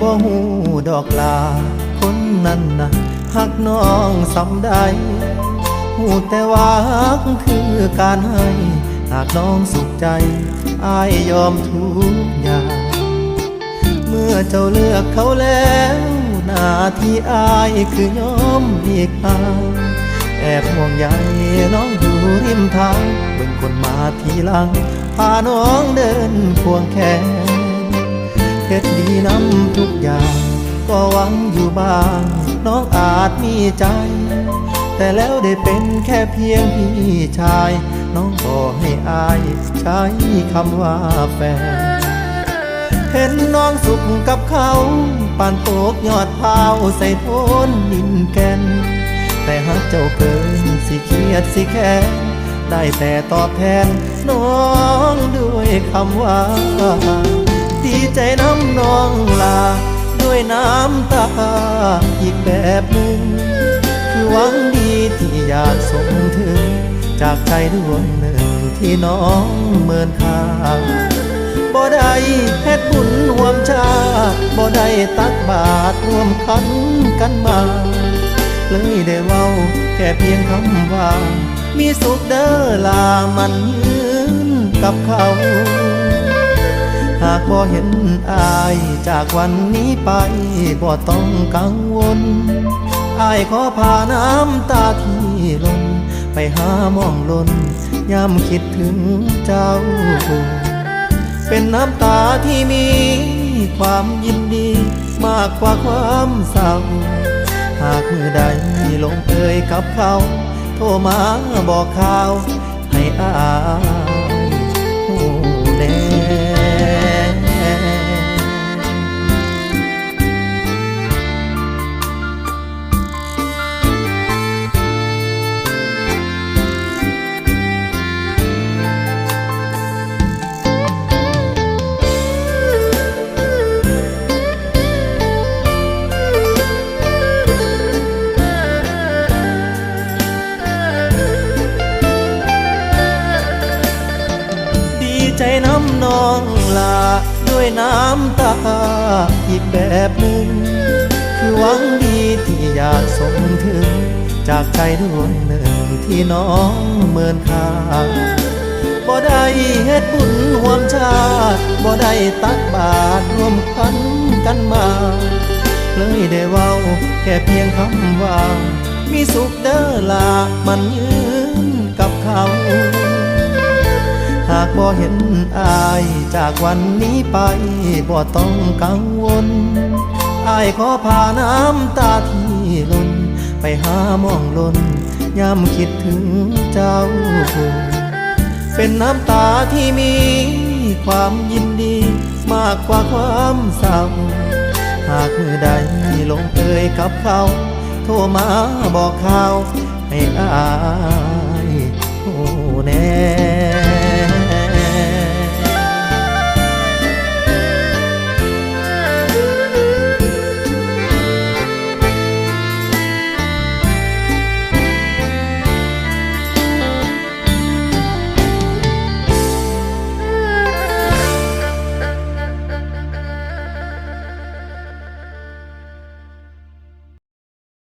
บ่หูดอกลา คนนั้นนะหักน้องสำใดหูแต่ว่าฮักคือการให้ หากน้องสุขใจอายยอมทุกอย่าง เมื่อเจ้าเลือกเขาแล้ว หน้าที่อายคือยอมเลีกทางแอบห่วงใยน้องอยู่ริมทางเบิ่งคนมาทีหลัง พาน้องเดินควงแขน เฮ็ดดีน้ำทุกอย่าง ก็หวังอยู่บ้าง น้องอาจมีใจ แต่แล้วได้เป็นแค่เพียงพี่ชาย น้องก็ให้อาย ใช้คำว่าแฟนเห็นน้องสุขกับเขาปานโตกยอดพร้าวใส่โทนดินแกน แต่หากเจ้าเกินสิเครียดสิแค้นได้แต่ตอบแทนน้องด้วยคำว่า ดีใจน้ำนองลา ด้วยน้ำตาอีกแบบหนึ่ง คือหวังดีที่อยากส่งถึง จากใจดวงหนึ่งที่น้องเมินค่าบ่ได้เฮ็ดบุญร่วมชาบ่ได้ตักบาตรร่วมขันกันมา เลยได้เว้าแค่เพียงคำว่า มีสุขเด้อลามันยืนกับเขาากบ่เห็นอาย จากวันนี้ไปบ่ต้องกังวล อายขอพาน้ำตาที่ลนไปหามองลนยามคิดถึงเจ้า เป็นน้ำตาที่มีความยินดีมากกว่าความเศร้า หากมือใดลงเอยกับเขา โทรมาบอกข่าวให้อาย องลาด้วยน้ำตาอีกแบบหนึ่ง คือหวังดีที่อยากส่งถึง จากใจดวงหนึ่งที่น้องเมินค่าบ่ได้เฮ็ดบุญร่วมชาติบ่ได้ตักบาตรรวมขันกันมา เลยได้เว้าแค่เพียงคำว่า มีสุขเด้อลามันยืน บ่เห็นอายจากวันนี้ไปบ่ต้องกังวลอายขอพาน้ำตาที่ล่นไปหามองลนยามคิดถึงเจ้าเป็นน้ำตาที่มีความยินดีมากกว่าความเศร้าหากมือใดลงเอยกับเขา โทรมาบอกข่าวให้อายโอ้แน่